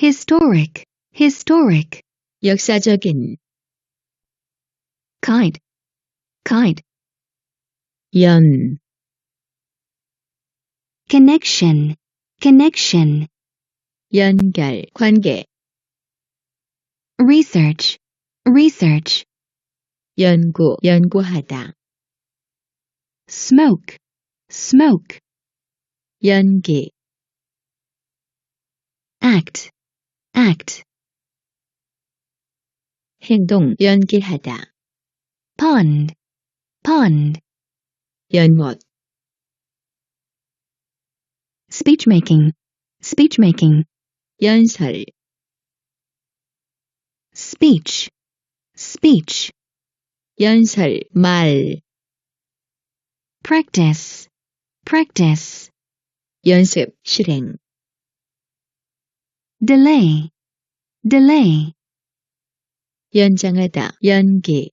historic, historic, 역사적인, kite, kite, 연, connection, connection, 연결, 관계, research, research, 연구, 연구하다, smoke, smoke, 연기, act, act, 행동, 연기하다, pond, pond, 연못, speech making, speech making, 연설, speech, speech, 연설, 말, practice, practice, 연습, 실행, delay, delay, 연장하다, 연기,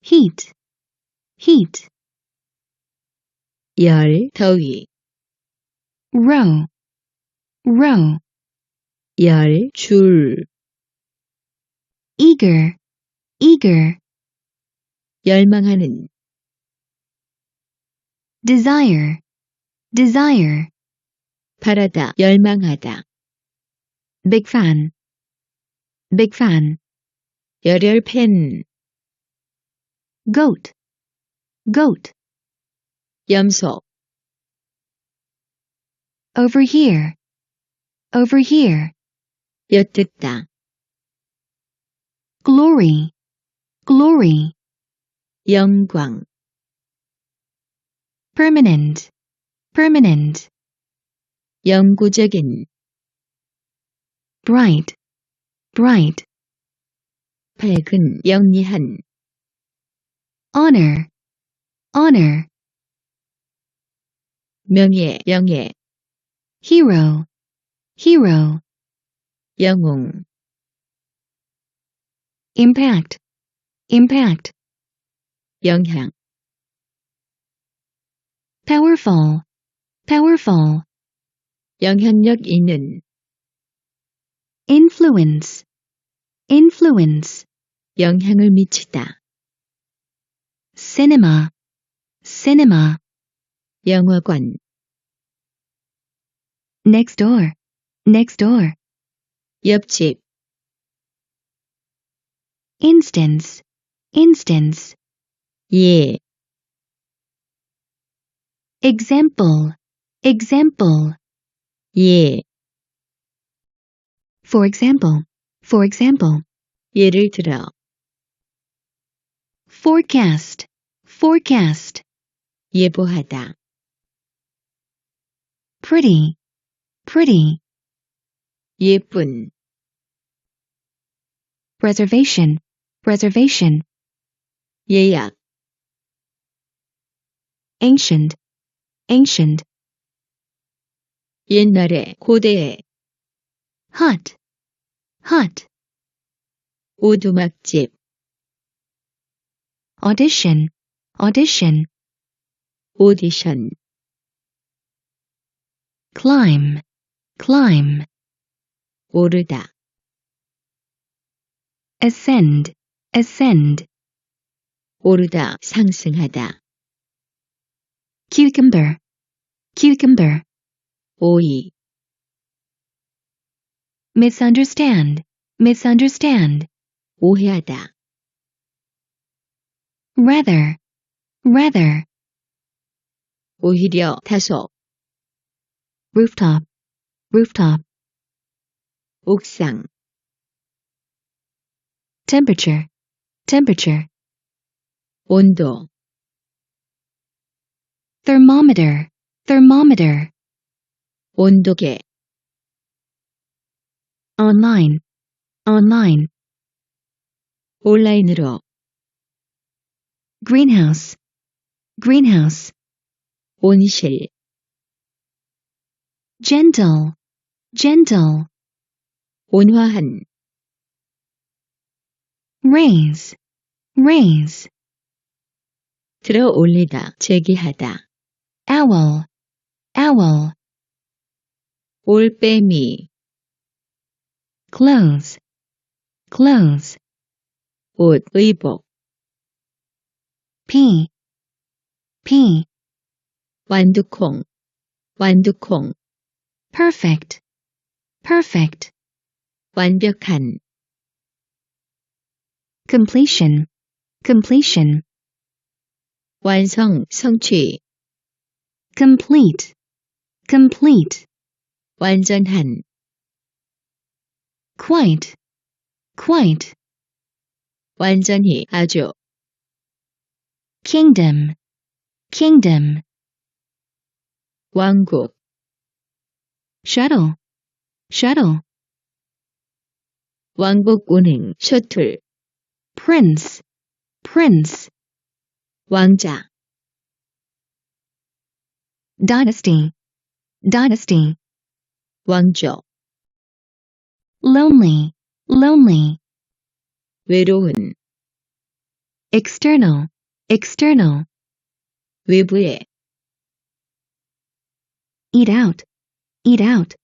heat, heat, 열, 더위, row, row, 열, 줄, eager, eager, 열망하는, desire, desire, 바라다, 열망하다, big fan, big fan, 열혈 팬, goat, goat, 염소, over here, over here, 엿듣다, glory, glory, 영광, permanent, permanent, 영구적인, bright, bright, 밝은, 영리한, honor, honor, 명예, 명예, hero, hero, 영웅, impact, impact, 영향, powerful, powerful, 영향력 있는, influence, influence, 영향을 미치다, cinema, cinema, 영화관, next door, next door, 옆집, instance, instance, 예, example, example, 예, for example, for example, 예를 들어, forecast, forecast, 예보하다, pretty, pretty, 예쁜, reservation, reservation, 예약, ancient, ancient, 옛날에, 고대에, hot, hot, 오두막집, audition, audition, 오디션, climb, climb, 오르다, ascend, ascend, 오르다, 상승하다, cucumber, cucumber, 오이, misunderstand, misunderstand, 오해하다, rather, rather, 오히려, 다소, rooftop, rooftop, 옥상, temperature, temperature, 온도, thermometer, thermometer, 온도계, online, online, 온라인으로, greenhouse, greenhouse, 온실, gentle, gentle, 온화한, raise, raise, 들어 올리다, 제기하다, owl, owl, 올빼미, clothes, clothes, 옷, 의복, P, P, 완두콩, 완두콩, perfect, perfect, 완벽한, completion, completion, 완성, 성취, complete, complete, 완전한, quite, quite, 완전히, 아주, kingdom, kingdom, 왕국, shuttle, shuttle, 왕복 운행, 셔틀, prince, prince, 왕자, dynasty, dynasty, 왕조, lonely, lonely, 외로운, external, external, 외부에, eat out, eat out,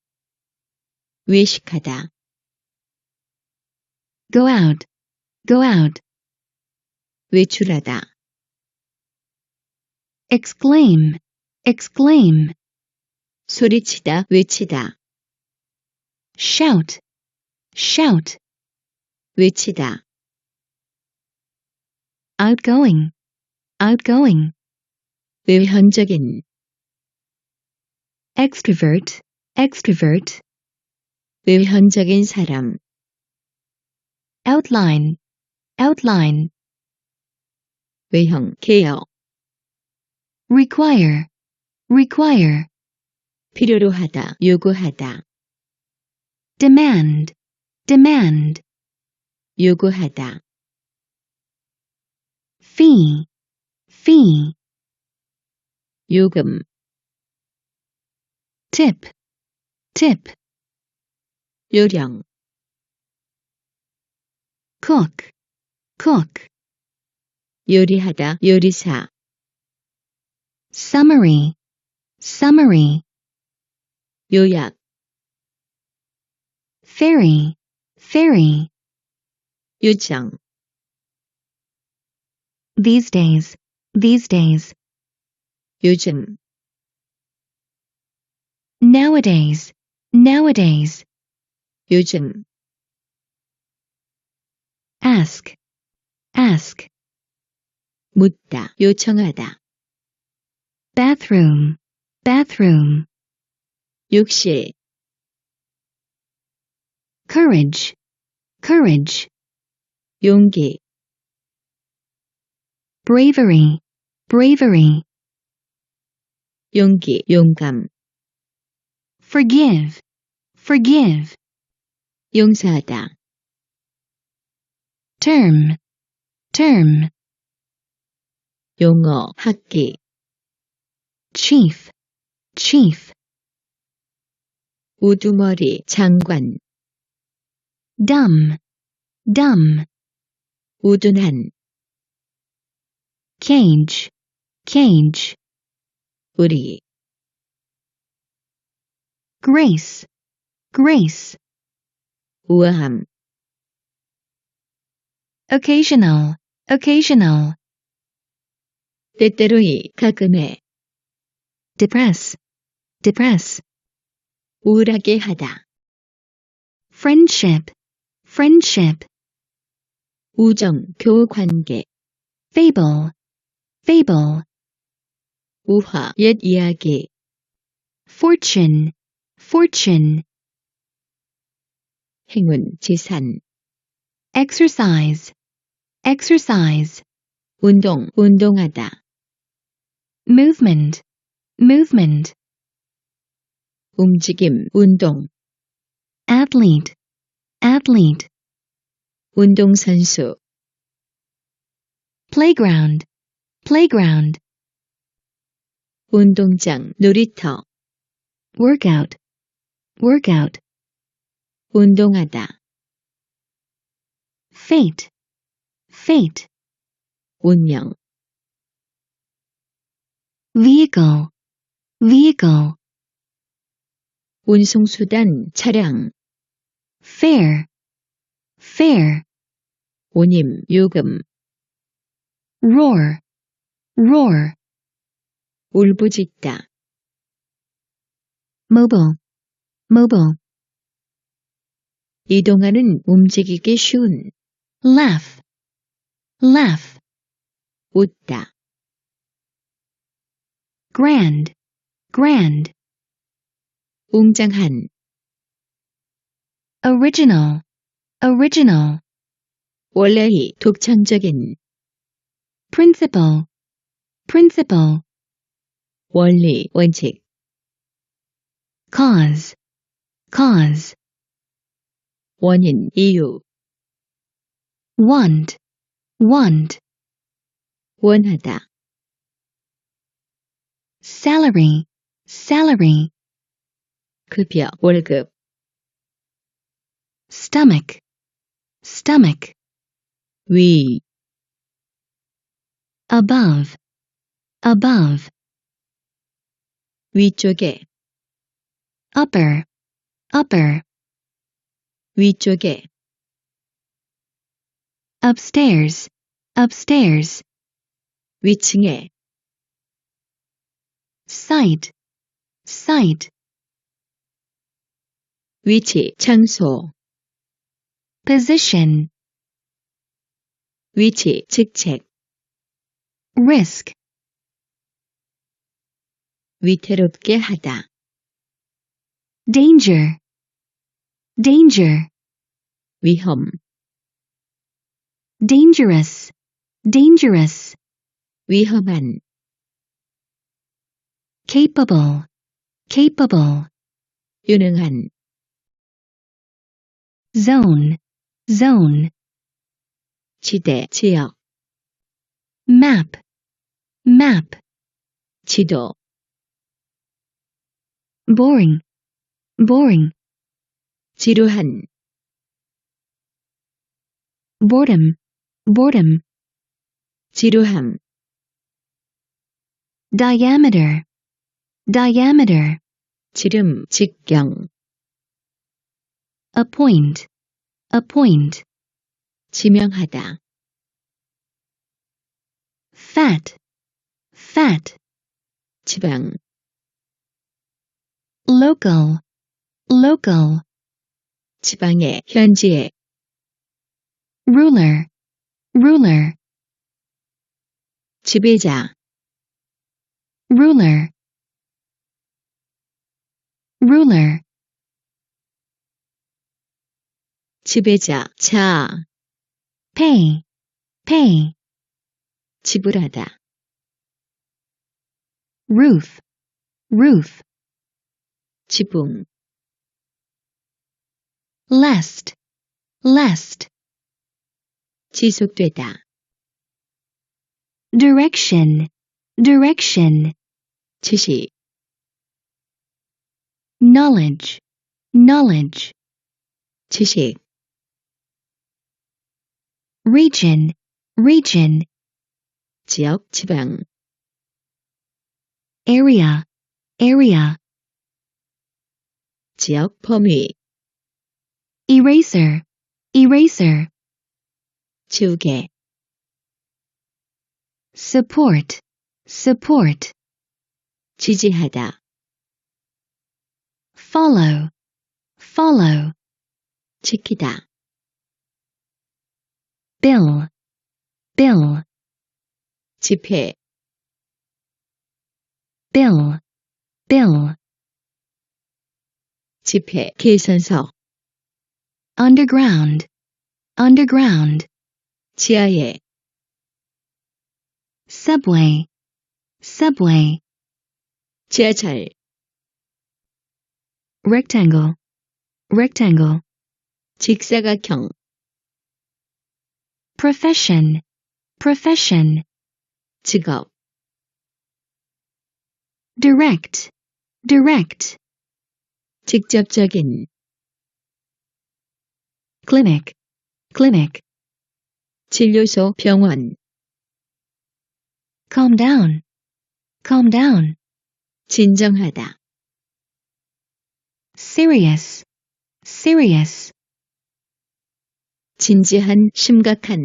외식하다, go out, go out, 외출하다, exclaim, exclaim, 소리치다, 외치다, shout, shout, 외치다, outgoing, outgoing, 외현적인, extrovert, extrovert, 외현적인 사람, outline, outline, 외형, 개요, require, require, 필요로 하다, 요구하다, demand, demand, 요구하다, fee, fee, 요금, tip, tip, 요령, cook, cook, 요리하다, 요리사, summary, summary, 요약, ferry, ferry, 요정, these days, these days, 요즘, nowadays, nowadays, 요즘, ask, ask, 묻다, 요청하다, bathroom, bathroom, 욕실, courage, courage, 용기, bravery, bravery, 용기, 용감, forgive, forgive, 용서하다, term, term, 용어, 학기, chief, chief, 우두머리, 장관, dumb, dumb, 우둔한, cage, cage, 우리, grace, grace, 우아함, occasional, occasional, 때때로이, 가끔에, depress, depress, 우울하게 하다, friendship, friendship, 우정, 교관계, fable, fable, 우화, 옛 이야기, fortune, fortune, 행운, 재산, exercise, exercise, 운동, 운동하다, movement, movement, 움직임, 운동, athlete, athlete, 운동선수, playground, playground, 운동장, 놀이터, workout, workout, 운동하다, fate, fate, 운명, vehicle, vehicle, 운송수단, 차량, fair, fair, 오님, 요금, roar, roar, 울부짖다, mobile, mobile, 이동하는 움직이기 쉬운, laugh, laugh, 웃다, grand, grand, 웅장한, original, original, 원래의 독창적인, principle, principle, 원리, 원칙, cause, cause, 원인, 이유, want, want, 원하다, salary, salary, 급여, 월급, stomach, stomach, 위, above, above, 위쪽에, upper, upper, 위쪽에, upstairs, upstairs, 위층에, sight, sight, 위치, 장소, position, 위치, 직책, risk, 위태롭게 하다, danger, danger, 위험, dangerous, dangerous, 위험한, capable, capable, 유능한, zone, zone, 지대, 지역, map, map, 지도, boring, boring, 지루한, boredom, boredom, 지루함, diameter, diameter, 지름, 직경, appoint, Appoint, 지명하다, fat, fat, 지방, local, local, 지방의, 현지의, ruler, ruler, 지배자, ruler, ruler, 지배자, 자, pay, pay, 지불하다, roof, roof, 지붕, lest, lest, 지속되다, direction, direction, 지시, knowledge, knowledge, 지식, region, region, 지역, 지방, area, area, 지역, 범위, eraser, eraser, 지우개, support, support, 지지하다, follow, follow, 지키다, bill, bill, 집회, bill, bill, 집회, 계산서, underground, underground, 지하에, subway, subway, 지하철, rectangle, rectangle, 직사각형, profession, profession, 직업, direct, direct, 직접적인, clinic, clinic, 진료소, 병원, calm down, calm down, 진정하다, serious, serious, 진지한, 심각한.